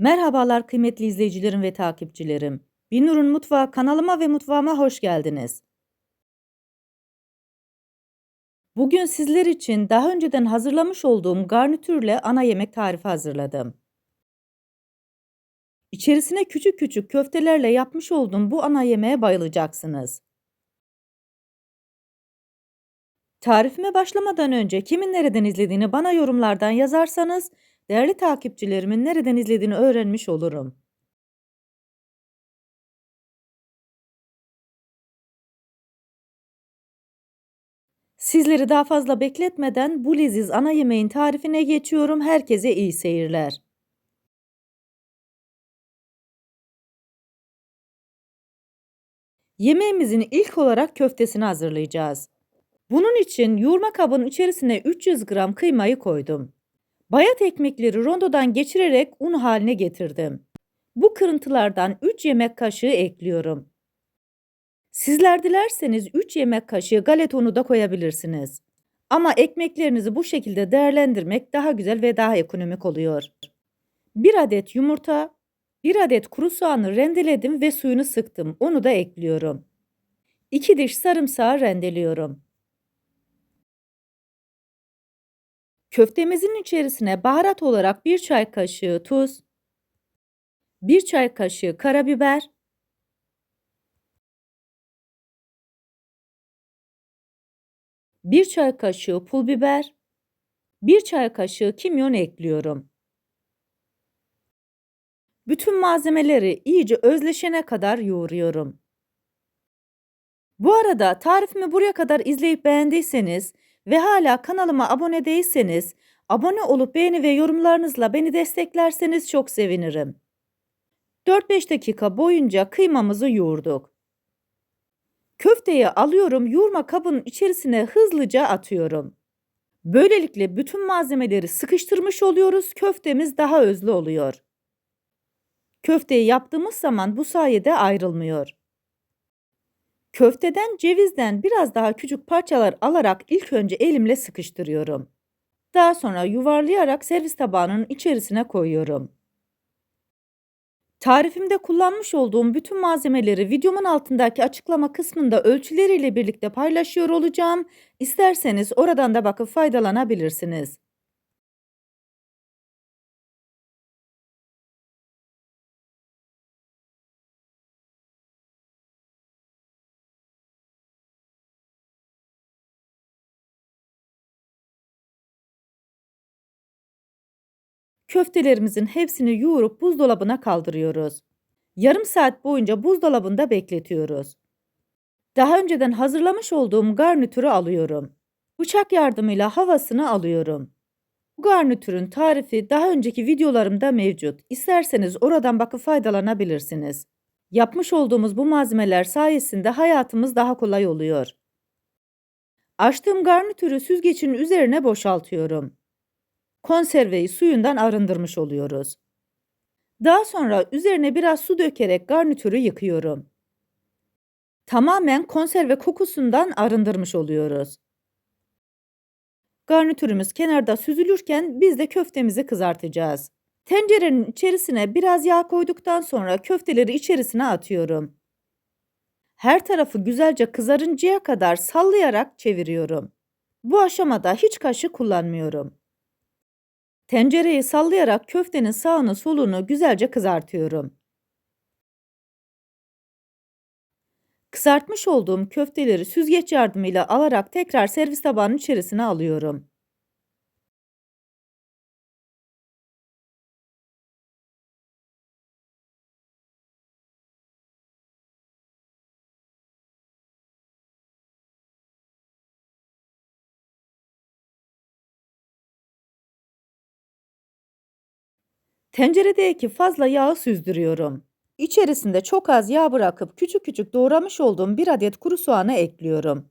Merhabalar kıymetli izleyicilerim ve takipçilerim. Binur'un Mutfağı kanalıma ve mutfağıma hoş geldiniz. Bugün sizler için daha önceden hazırlamış olduğum garnitürle ana yemek tarifi hazırladım. İçerisine küçük küçük köftelerle yapmış olduğum bu ana yemeğe bayılacaksınız. Tarifime başlamadan önce kimin nereden izlediğini bana yorumlardan yazarsanız değerli takipçilerimin nereden izlediğini öğrenmiş olurum. Sizleri daha fazla bekletmeden bu leziz ana yemeğin tarifine geçiyorum. Herkese iyi seyirler. Yemeğimizin ilk olarak köftesini hazırlayacağız. Bunun için yoğurma kabının içerisine 300 gram kıymayı koydum. Bayat ekmekleri rondodan geçirerek un haline getirdim. Bu kırıntılardan 3 yemek kaşığı ekliyorum. Sizler dilerseniz 3 yemek kaşığı galeta unu da koyabilirsiniz. Ama ekmeklerinizi bu şekilde değerlendirmek daha güzel ve daha ekonomik oluyor. 1 adet yumurta, 1 adet kuru soğanı rendeledim ve suyunu sıktım. Onu da ekliyorum. 2 diş sarımsağı rendeliyorum. Köftemizin içerisine baharat olarak 1 çay kaşığı tuz, 1 çay kaşığı karabiber, 1 çay kaşığı pul biber, 1 çay kaşığı kimyon ekliyorum. Bütün malzemeleri iyice özleşene kadar yoğuruyorum. Bu arada tarifimi buraya kadar izleyip beğendiyseniz ve hala kanalıma abone değilseniz abone olup beğeni ve yorumlarınızla beni desteklerseniz çok sevinirim. 4-5 dakika boyunca kıymamızı yoğurduk. Köfteyi alıyorum, yoğurma kabının içerisine hızlıca atıyorum. Böylelikle bütün malzemeleri sıkıştırmış oluyoruz, köftemiz daha özlü oluyor. Köfteyi yaptığımız zaman bu sayede ayrılmıyor. Köfteden, cevizden biraz daha küçük parçalar alarak ilk önce elimle sıkıştırıyorum. Daha sonra yuvarlayarak servis tabağının içerisine koyuyorum. Tarifimde kullanmış olduğum bütün malzemeleri videomun altındaki açıklama kısmında ölçüleriyle birlikte paylaşıyor olacağım. İsterseniz oradan da bakıp faydalanabilirsiniz. Köftelerimizin hepsini yoğurup buzdolabına kaldırıyoruz. Yarım saat boyunca buzdolabında bekletiyoruz. Daha önceden hazırlamış olduğum garnitürü alıyorum. Bıçak yardımıyla havasını alıyorum. Bu garnitürün tarifi daha önceki videolarımda mevcut. İsterseniz oradan bakıp faydalanabilirsiniz. Yapmış olduğumuz bu malzemeler sayesinde hayatımız daha kolay oluyor. Açtığım garnitürü süzgecin üzerine boşaltıyorum konserveyi suyundan arındırmış oluyoruz. Daha sonra üzerine biraz su dökerek garnitürü yıkıyorum. Tamamen konserve kokusundan arındırmış oluyoruz. Garnitürümüz kenarda süzülürken biz de köftemizi kızartacağız. Tencerenin içerisine biraz yağ koyduktan sonra köfteleri içerisine atıyorum. Her tarafı güzelce kızarıncaya kadar sallayarak çeviriyorum. Bu aşamada hiç kaşık kullanmıyorum. Tencereyi sallayarak köftenin sağını solunu güzelce kızartıyorum. Kızartmış olduğum köfteleri süzgeç yardımıyla alarak tekrar servis tabağının içerisine alıyorum. Tenceredeki fazla yağı süzdürüyorum. İçerisinde çok az yağ bırakıp küçük küçük doğramış olduğum bir adet kuru soğanı ekliyorum.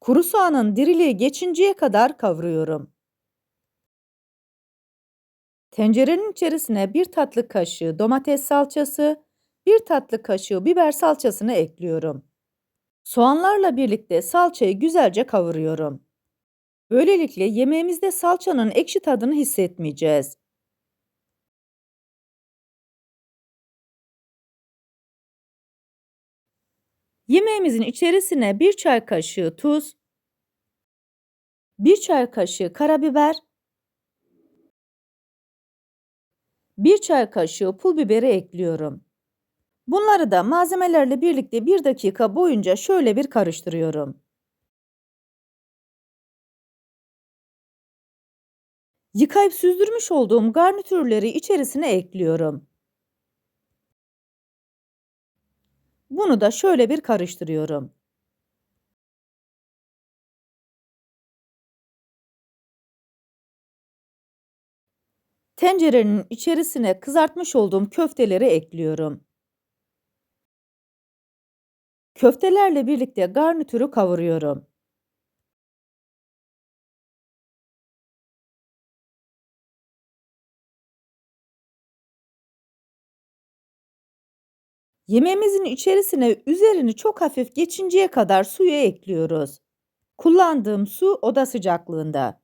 Kuru soğanın diriliği geçinceye kadar kavuruyorum. Tencerenin içerisine bir tatlı kaşığı domates salçası, bir tatlı kaşığı biber salçasını ekliyorum. Soğanlarla birlikte salçayı güzelce kavuruyorum. Böylelikle yemeğimizde salçanın ekşi tadını hissetmeyeceğiz. Yemeğimizin içerisine 1 çay kaşığı tuz, 1 çay kaşığı karabiber, 1 çay kaşığı pul biberi ekliyorum. Bunları da malzemelerle birlikte 1 dakika boyunca şöyle bir karıştırıyorum. Yıkayıp süzdürmüş olduğum garnitürleri içerisine ekliyorum. Bunu da şöyle bir karıştırıyorum. Tencerenin içerisine kızartmış olduğum köfteleri ekliyorum. Köftelerle birlikte garnitürü kavuruyorum. Yemeğimizin içerisine üzerini çok hafif geçinceye kadar suyu ekliyoruz. Kullandığım su oda sıcaklığında.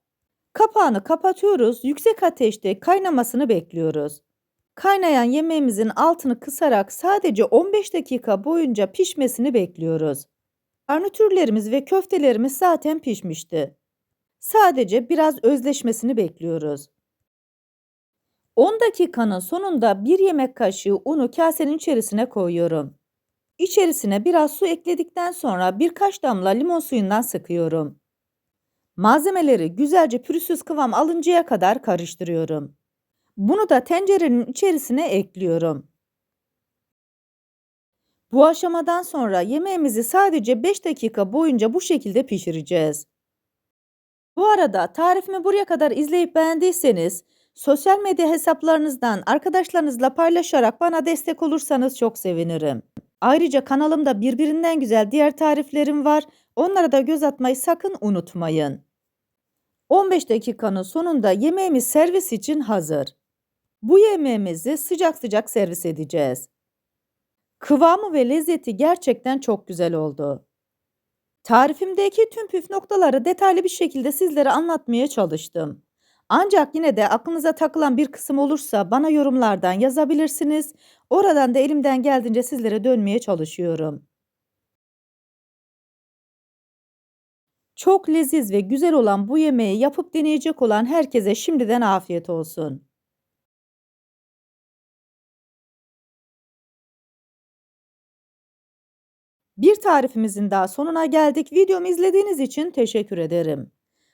Kapağını kapatıyoruz. Yüksek ateşte kaynamasını bekliyoruz. Kaynayan yemeğimizin altını kısarak sadece 15 dakika boyunca pişmesini bekliyoruz. Garnitürlerimiz ve köftelerimiz zaten pişmişti. Sadece biraz özleşmesini bekliyoruz. 10 dakikanın sonunda 1 yemek kaşığı unu kasenin içerisine koyuyorum. İçerisine biraz su ekledikten sonra birkaç damla limon suyundan sıkıyorum. Malzemeleri güzelce pürüzsüz kıvam alıncaya kadar karıştırıyorum. Bunu da tencerenin içerisine ekliyorum. Bu aşamadan sonra yemeğimizi sadece 5 dakika boyunca bu şekilde pişireceğiz. Bu arada tarifimi buraya kadar izleyip beğendiyseniz sosyal medya hesaplarınızdan arkadaşlarınızla paylaşarak bana destek olursanız çok sevinirim. Ayrıca kanalımda birbirinden güzel diğer tariflerim var. Onlara da göz atmayı sakın unutmayın. 15 dakikanın sonunda yemeğimiz servis için hazır. Bu yemeğimizi sıcak sıcak servis edeceğiz. Kıvamı ve lezzeti gerçekten çok güzel oldu. Tarifimdeki tüm püf noktaları detaylı bir şekilde sizlere anlatmaya çalıştım. Ancak yine de aklınıza takılan bir kısım olursa bana yorumlardan yazabilirsiniz. Oradan da elimden geldiğince sizlere dönmeye çalışıyorum. Çok leziz ve güzel olan bu yemeği yapıp deneyecek olan herkese şimdiden afiyet olsun. Bir tarifimizin daha sonuna geldik. Videomu izlediğiniz için teşekkür ederim.